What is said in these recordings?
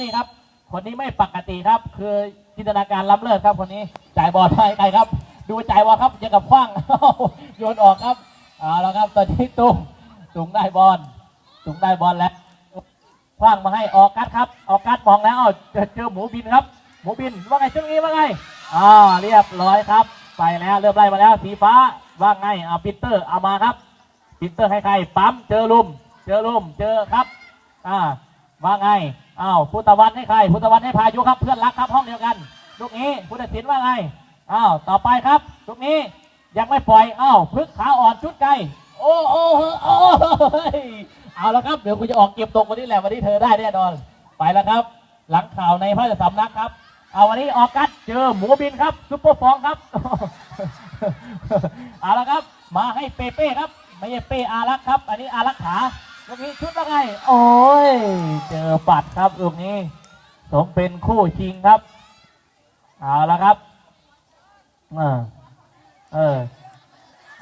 นี่ครับ คนนี้ไม่ปกติครับ คือจินตนาการล้ำเลิศครับคนนี้ จ่ายบอลให้ใครครับ ดูจ่ายบอลครับยังกับคว้างโยนออกครับเอาแล้วครับตอนนี้ตุ้งตุ้งได้บอลตุ้งได้บอลแล้วคว้างมาให้ออกกัดครับ ออกกัดมองแล้วอ้าวเจอเจอหมูบินครับ หมูบินว่าไงช่วงนี้ว่าไงอ่าเรียบร้อยครับ ไปแล้วเริ่มไล่มาแล้วสีฟ้าว่าไงเอาปิเตอร์เอามาครับปิเตอร์ให้ใครปั๊มเจอลุม เจอลุมเจอครับอ่าว่าไง อ้าวพุทธวันให้ใคร พุทธวันให้พายุครับเพื่อนรักครับห้องเดียวกันลูกนี้พุทธศิลป์ว่าไงอ้าวต่อไปครับลูกนี้ยังไม่ปล่อยอ้าวพึกขาอ่อนชุดไกลโอ้โอ้โอ้เฮ้ยเอาแล้วครับเดี๋ยวกูจะออกเก็บตกวันนี้แหละวันนี้เธอได้แน่นอนไปแล้วครับ หลังข่าวในพระราชสำนักครับเอาวันนี้ออกกัดเจอหมูบินครับซุปเปอร์ฟองครับเอาละครับ มาให้เปเป้ครับ ไม่ใช่เป้อารักครับ อันนี้อารักขา ลูกนี้ชุดว่าไง โอ้ย เจอปัดครับลูกนี้ สมเป็นคู่ชิงครับ เอาละครับ เออ เออ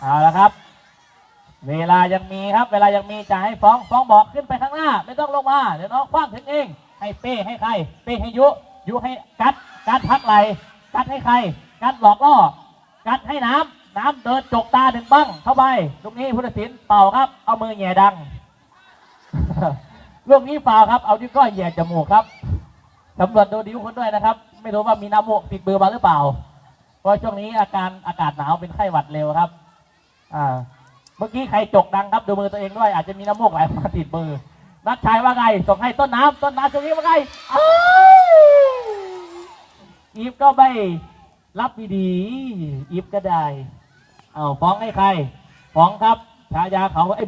เอาละครับ เวลายังมีครับ เวลายังมีจะให้ฟ้องฟ้องบอกขึ้นไปข้างหน้า ไม่ต้องลงมา เดี๋ยวน้องคว้างถึงเอง ให้เป้ให้ใคร เป้ให้ยุ ยุให้กัด กัดพักไหล กัดให้ใคร กัดหลอกล่อ กัดให้น้ำน้ำเดินจกตาหนึ่งบ้างเข้าไป ลูกนี้พุทธศิลป์เป่าครับ เอามือแหย่ดัง ลูกนี้เปล่าครับ เอานิ้วก้อยแย่จมูกครับสำรวจดูดิ้วคนด้วยนะครับ ไม่รู้ว่ามีน้ำมูกติดมือมาหรือเปล่า เพราะช่วงนี้อาการอากาศหนาวเป็นไข้หวัดเร็วครับ อ่า เมื่อกี้ใครจกดังครับ ดูมือตัวเองด้วย อาจจะมีน้ำมูกไหลมาติดมือ นัดชายว่าไง ส่งให้ต้นน้ำต้นน้ำช่วงนี้ว่าไงอีฟก็ไม่รับดีอีฟก็ได้ เอาฟ้องให้ใคร ฟ้องครับฉายาเขาไอ้